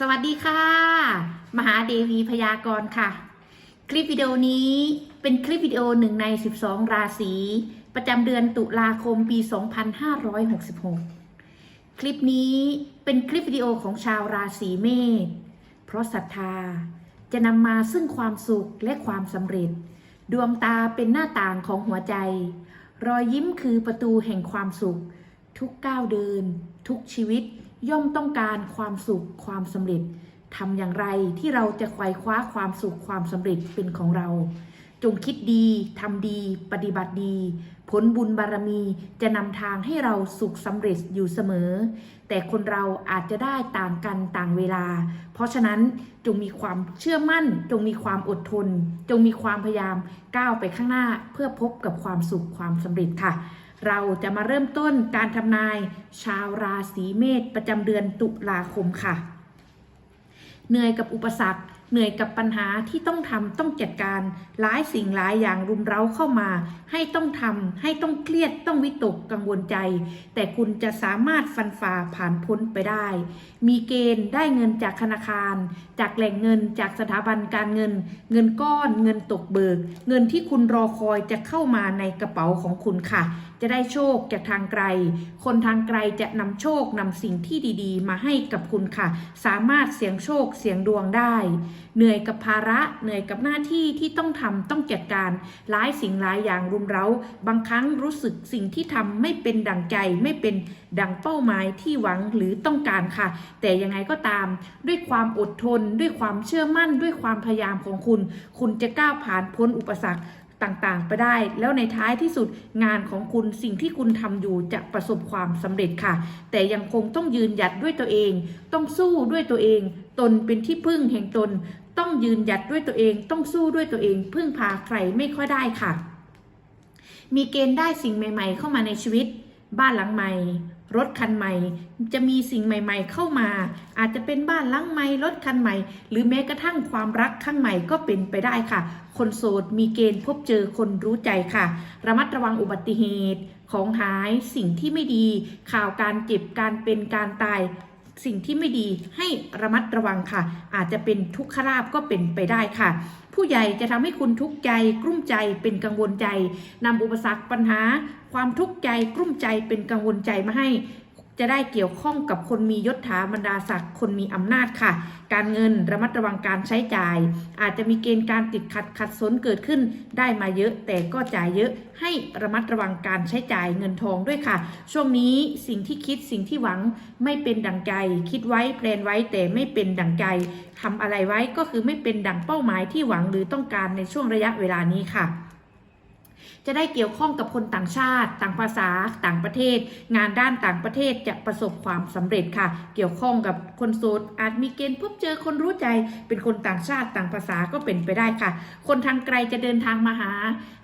สวัสดีค่ะ มหาเดวีพยากรณ์ค่ะ คลิปวิดีโอนี้เป็นคลิปวิดีโอหนึ่งใน 12 ราศี ประจำเดือนตุลาคมปี 2566 คลิปนี้เป็นคลิปวิดีโอของชาวราศีเมษเพราะศรัทธาจะนำมาซึ่งความสุขและความสำเร็จ ดวงตาเป็นหน้าต่างของหัวใจ รอยยิ้มคือประตูแห่งความสุข ทุกก้าวเดิน ทุกชีวิต ย่อมต้องการความสุขความสำเร็จทำอย่างไรที่เราจะไขว่คว้าความสุขความสำเร็จเป็นของเรา จงคิดดีทำดี ปฏิบัติดี ผลบุญบารมีจะนำทางให้เราสุขสำเร็จอยู่เสมอ แต่คนเราอาจจะได้ต่างกันต่างเวลา เพราะฉะนั้นจงมีความเชื่อมั่น จงมีความอดทน จงมีความพยายามก้าวไปข้างหน้าเพื่อพบกับความสุขความสำเร็จค่ะ เราจะมาเริ่มต้นการทำนายชาวราศีเมษประจำเดือนตุลาคมค่ะ เหนื่อยกับอุปสรรค เหนื่อยกับปัญหาที่ต้องทำต้องจัดการหลายสิ่งหลายอย่างรุมเร้าเข้ามา ให้ต้องทำให้ต้องเครียดต้องวิตกกังวลใจ แต่คุณจะสามารถฟันฝ่าผ่านพ้นไปได้ มีเกณฑ์ได้เงินจากธนาคาร จากแหล่งเงินจากสถาบันการเงิน เงินก้อนเงินตกเบิก เงินที่คุณรอคอยจะเข้ามาในกระเป๋าของคุณค่ะ จะได้โชคจากทางไกล คนทางไกลจะนำโชคนำสิ่งที่ดีๆ มาให้กับคุณค่ะ สามารถเสี่ยงโชคเสี่ยงดวงได้เหนื่อยกับภาระเหนื่อยกับหน้าที่ที่ต้องทำต้องจัดการหลายสิ่งหลายอย่างรุมเร้า บางครั้งรู้สึกสิ่งที่ทำไม่เป็นดังใจไม่เป็นดังเป้าหมายที่หวังหรือต้องการค่ะ แต่ยังไงก็ตาม ด้วยความอดทน ด้วยความเชื่อมั่น ด้วยความพยายามของคุณ คุณจะก้าวผ่านพ้นอุปสรรค ต่างๆ ไปได้ แล้วในท้ายที่สุดงานของคุณสิ่งที่คุณทำอยู่จะประสบความสำเร็จค่ะ แต่ยังคงต้องยืนหยัดด้วยตัวเอง ต้องสู้ด้วยตัวเอง ตนเป็นที่พึ่งแห่งตน ต้องยืนหยัดด้วยตัวเอง ต้องสู้ด้วยตัวเอง พึ่งพาใครไม่ค่อยได้ค่ะ มีเกณฑ์ได้สิ่งใหม่ ๆ เข้ามาในชีวิต บ้านหลังใหม่ รถคันใหม่ จะมีสิ่งใหม่ ๆ เข้ามา อาจจะเป็นบ้านหลังใหม่ รถคันใหม่ หรือแม้กระทั่งความรักข้างใหม่ก็เป็นไปได้ค่ะ คนโสดมีเกณฑ์พบเจอคนรู้ใจค่ะ ระมัดระวังอุบัติเหตุ ของหายสิ่งที่ไม่ดี ข่าวการเจ็บการเป็นการตาย สิ่งที่ไม่ดีให้ระมัดระวังค่ะ อาจจะเป็นทุกขลาบก็เป็นไปได้ค่ะ ผู้ใหญ่จะทำให้คุณทุกข์ใจกลุ้มใจเป็นกังวลใจนำอุปสรรคปัญหา ความทุกข์ใจกลุ้มใจเป็นกังวลใจมาให้ จะได้เกี่ยวข้องกับคนมียศถาบรรดาศักดิ์คนมีอำนาจค่ะ การเงินระมัดระวังการใช้จ่าย อาจจะมีเกณฑ์การติดขัดขัดสนเกิดขึ้นได้มาเยอะ แต่ก็จ่ายเยอะให้ระมัดระวังการใช้จ่ายเงินทองด้วยค่ะ ช่วงนี้สิ่งที่คิดสิ่งที่หวังไม่เป็นดังใจ คิดไว้แพลนไว้แต่ไม่เป็นดังใจทำอะไรไว้ก็คือไม่เป็นดังเป้าหมายที่หวังหรือต้องการในช่วงระยะเวลานี้ค่ะ จะได้เกี่ยวข้องกับคนต่างชาติ ต่างภาษา ต่างประเทศ งานด้านต่างประเทศจะประสบความสำเร็จค่ะ เกี่ยวข้องกับคนโสดอาจมีเกณฑ์พบเจอคนรู้ใจ เป็นคนต่างชาติต่างภาษาก็เป็นไปได้ค่ะ คนทางไกลจะเดินทางมาหา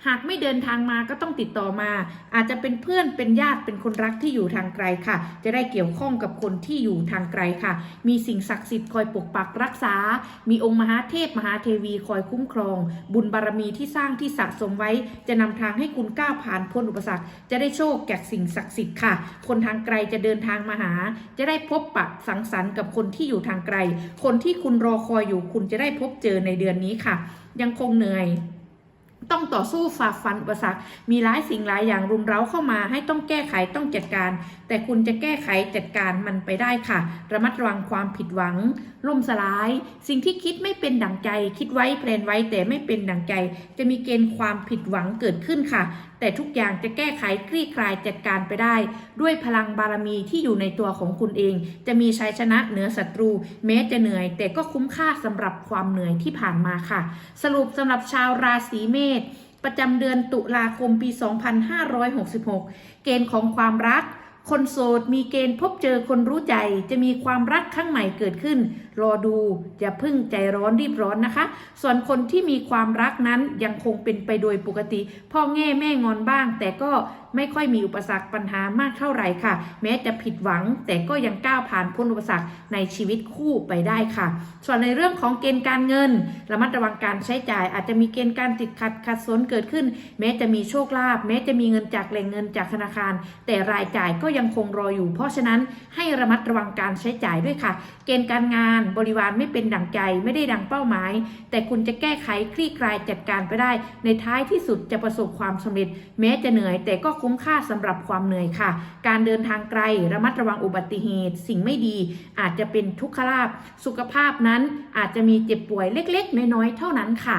หากไม่เดินทางมาก็ต้องติดต่อมา อาจจะเป็นเพื่อนเป็นญาติเป็นคนรักที่อยู่ทางไกลค่ะ จะได้เกี่ยวข้องกับคนที่อยู่ทางไกลค่ะ มีสิ่งศักดิ์สิทธิ์คอยปกปักรักษา มีองค์มหาเทพมหาเทวีคอยคุ้มครอง บุญบารมีที่สร้างที่สะสมไว้จะนำทางให้คุณก้าวผ่านพ้นอุปสรรค จะได้โชคแก่สิ่งศักดิ์สิทธิ์ค่ะ คนทางไกลจะเดินทางมาหา จะได้พบปะสังสรรค์กับคนที่อยู่ทางไกล คนที่คุณรอคอยอยู่คุณจะได้พบเจอในเดือนนี้ค่ะ ยังคงเหนื่อย ต้องต่อสู้ฝ่าฟันอุปสรรค มีหลายสิ่งหลายอย่างรุมเร้าเข้ามา ให้ต้องแก้ไขต้องจัดการ แต่คุณจะแก้ไขจัดการมันไปได้ค่ะ ระมัดระวังความผิดหวัง ล่มสลาย สิ่งที่คิดไม่เป็นดังใจ คิดไว้แพลนไว้แต่ไม่เป็นดังใจ จะมีเกณฑ์ความผิดหวังเกิดขึ้นค่ะ แต่ทุกอย่างจะแก้ไขคลี่คลายจัดการไปได้ ด้วยพลังบารมีที่อยู่ในตัวของคุณเอง จะมีชัยชนะเหนือศัตรู แม้จะเหนื่อย แต่ก็คุ้มค่าสำหรับความเหนื่อยที่ผ่านมาค่ะ สรุปสำหรับชาวราศีเมษประจำเดือนตุลาคมปี 2566 เกณฑ์ของความรัก คนโสดมีเกณฑ์พบเจอคนรู้ใจ จะมีความรักข้งใหม่เกิดขึ้น รอดูอย่าพึ่งใจร้อนรีบร้อนนะคะ ส่วนคนที่มีความรักนั้นยังคงเป็นไปโดยปกติ พ่อแง่แม่งอนบ้าง แต่ก็ ไม่ค่อยมีอุปสรรคปัญหามากเท่าไหร่ค่ะ แม้จะผิดหวังแต่ก็ยังก้าวผ่านพ้นอุปสรรคในชีวิตคู่ไปได้ค่ะ ส่วนในเรื่องของเกณฑ์การเงิน ระมัดระวังการใช้จ่าย อาจจะมีเกณฑ์การติดขัดขัดสนเกิดขึ้น แม้จะมีโชคลาภแม้จะมีเงินจากแหล่งเงินจากธนาคาร แต่รายจ่ายก็ยังคงรออยู่ เพราะฉะนั้นให้ระมัดระวังการใช้จ่ายด้วยค่ะ เกณฑ์การงานบริวารไม่เป็นดังใจไม่ได้ดังเป้าหมาย แต่คุณจะแก้ไขคลี่คลายจัดการไปได้ ในท้ายที่สุดจะประสบความสำเร็จ แม้จะเหนื่อยแต่ก็คุ้มค่าสำหรับความเหนื่อยค่ะ การเดินทางไกลระมัดระวังอุบัติเหตุ สิ่งไม่ดี อาจจะเป็นทุกขลาภสุขภาพนั้นอาจจะมีเจ็บป่วยเล็ก ๆ น้อยๆเท่านั้นค่ะ